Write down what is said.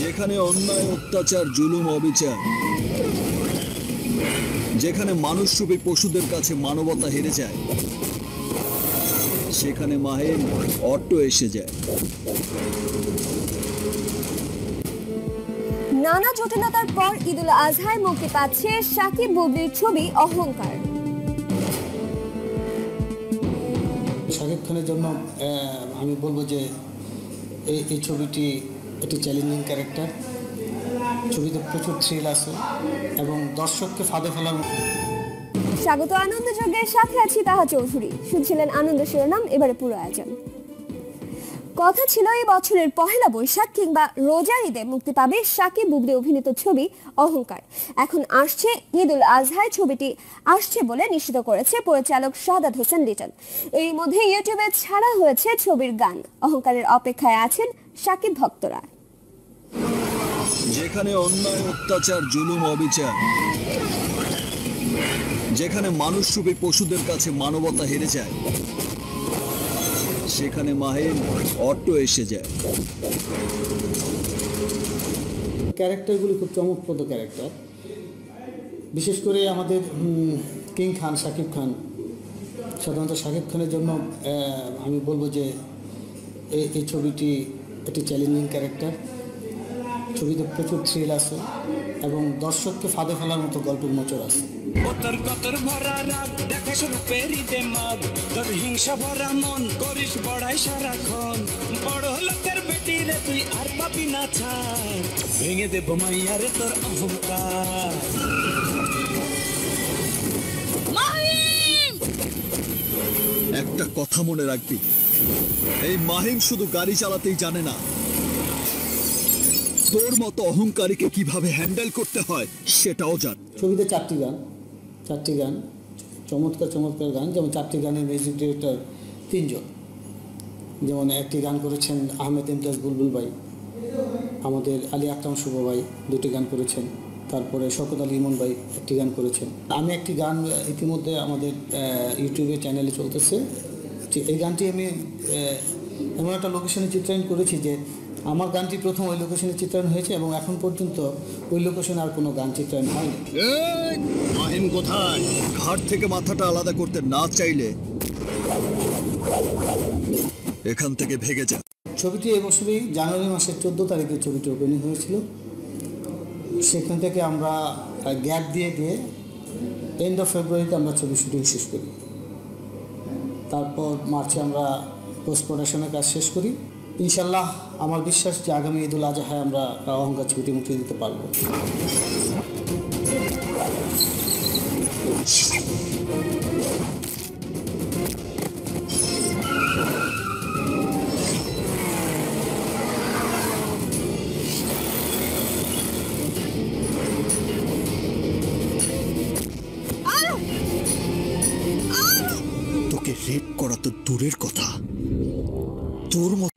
যেখানে অন্যায়, অত্যাচার, জুলুম, অবিচার, যেখানে মানুষরূপী পশুদের কাছে মানবতা হেরে যায়, সেখানে মাহের অট্ট এসে যায়। নানা জটিলতার পর ঈদুল আজহায় মুক্তি পাচ্ছে সাকিব বুবলির ছবি অহংকার। শাকিব জন্য আমি বলব যে এই এই ছবিটি একটি চ্যালেঞ্জিং ক্যারেক্টার ছবিতে প্রচুর থ্রিল আছে এবং দর্শককে ফাঁদে ফেলার স্বাগত, আনন্দ যজ্ঞের সাথে আছি তাহা চৌধুরী। শুনছিলেন আনন্দ শিরোনাম, এবারে পুরো আয়োজন। কথা ছিল এই বছরের পহেলা বৈশাখ কিংবা রোজার ঈদে মুক্তি পাবে সাকিব বুবলি অভিনীত ছবি অহংকার। এখন আসছে ঈদুল আজহায়, ছবিটি আসছে বলে নিশ্চিত করেছে পরিচালক শাহাদাত হোসেন লিটন। এর মধ্যে ইউটিউবে ছাড়া হয়েছে ছবির গান। অহংকারের অপেক্ষায় আছেন সাকিব ভক্তরা। যেখানে অন্যায়, অত্যাচার, জুলুম, অবিচার, যেখানে মানুষ মানুষরূপী পশুদের কাছে মানবতা হেরে যায় সেখানে মাহের অটো এসে যায়। ক্যারেক্টারগুলি খুব চমকপ্রদ ক্যারেক্টার। বিশেষ করে আমাদের কিং খান, শাকিব খান। সাধারণত শাকিব খানের জন্য আমি বলব যে এই ছবিটি একটি চ্যালেঞ্জিং ক্যারেক্টার ছবিতে প্রচুর থ্রিল আছে। এবং দর্শককে ফাঁদে ফেলার মতো গল্পের মোচর আছে। কতর ভরা রাগ তোর হিংসা ভরা মন করিস বড়াই সারাক্ষণ। বড় লোকের বেটি রে তুই আর পাবি না ছাড়। ভেঙে দেব তোর অহংকার। একটা কথা মনে রাখবি। এই মাহিম শুধু গাড়ি চালাতেই জানে না তোর মতো অহংকারীকে কীভাবে হ্যান্ডেল করতে হয়, সেটাও জান। ছবিতে চারটি গান চারটি গান, চমৎকার চমৎকার গান, যেমন চারটি গানের মিউজিক ডিরেক্টর তিনজন। যেমন একটি গান করেছেন আহমেদ ইমতিয়াজ বুলবুল ভাই, আমাদের আলী আকরাম শুভ ভাই দুটি গান করেছেন, তারপরে শকত আলী ইমন ভাই একটি গান করেছেন। আমি একটি গান ইতিমধ্যে আমাদের ইউটিউবে চ্যানেলে চলতেছে। এই গানটি আমি এমন একটা লোকেশনে চিত্রায়ন করেছি যে আমার গানটি প্রথম ওই লোকেশনে চিত্রায়ন হয়েছে এবং এখন পর্যন্ত ওই লোকেশনে আর কোনো গান চিত্রায়ন হয়নি। এই, মাহিম কোথায়? ঘাট থেকে মাথাটা আলাদা করতে না চাইলে এখান থেকে ভেগে যা। ছবিটি এবছরই জানুয়ারি মাসের চোদ্দ তারিখে ছবিটি ওপেনিং হয়েছিল। সেখান থেকে আমরা গ্যাপ দিয়ে দিয়ে এন্ড অফ ফেব্রুয়ারিতে আমরা ছবি শুটিং শেষ করি। তারপর মার্চে আমরা পোস্ট প্রোডাকশনের কাজ শেষ করি। ইনশাল্লাহ আমার বিশ্বাস যে আগামী ঈদুল আজহায় আমরা অহংকার ছবিটি মুক্তি দিতে পারব। তোকে রেপ করা তো দূরের কথা। তোর মতো